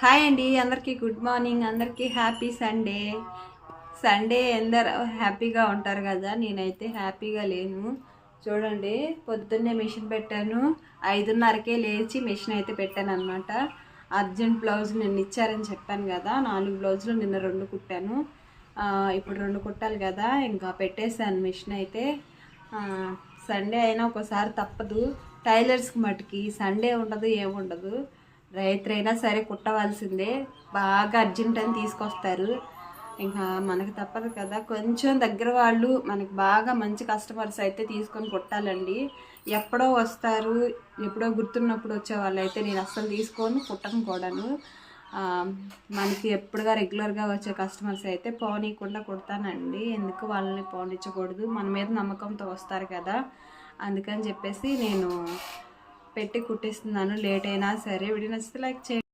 Hi అండి అందరికీ good morning అందరికీ హ్యాపీ సండే. సండే ఎందరు హ్యాపీగా ఉంటారు కదా నేనైతే హ్యాపీగా లేను. చూడండి పొద్దున్నే మిషన్ పెట్టాను. ఐదున్నరకే లేచి మిషన్ అయితే పెట్టాను అనమాట అర్జెంట్ బ్లౌజ్ నిన్న ఇచ్చారని చెప్పాను కదా నాలుగు బ్లౌజులు నిన్న రెండు కుట్టాను. ఇప్పుడు రెండు కుట్టాలి కదా ఇంకా పెట్టేశాను మిషన్ అయితే. సండే అయినా ఒకసారి తప్పదు. టైలర్స్కి మటుకి సండే ఉండదు ఏముండదు. రైతులైనా సరే కుట్టవలసిందే. బాగా అర్జెంట్ అని తీసుకొస్తారు. ఇంకా మనకు తప్పదు కదా. కొంచెం దగ్గర వాళ్ళు మనకి బాగా మంచి కస్టమర్స్ అయితే తీసుకొని కుట్టాలండి. ఎప్పుడో వస్తారు ఎప్పుడో గుర్తున్నప్పుడు వచ్చే వాళ్ళు అయితే నేను అస్సలు తీసుకొని కుట్టను కూడాను. మనకి ఎప్పుడుగా రెగ్యులర్గా వచ్చే కస్టమర్స్ అయితే పోనీయకుండా కుడతానండి. ఎందుకు వాళ్ళని పోనిచ్చకూడదు? మన మీద నమ్మకంతో వస్తారు కదా. అందుకని చెప్పేసి నేను పెట్టి కుట్టిస్తున్నాను లేట్ అయినా సరే. వీడియో నచ్చితే లైక్ చేయండి.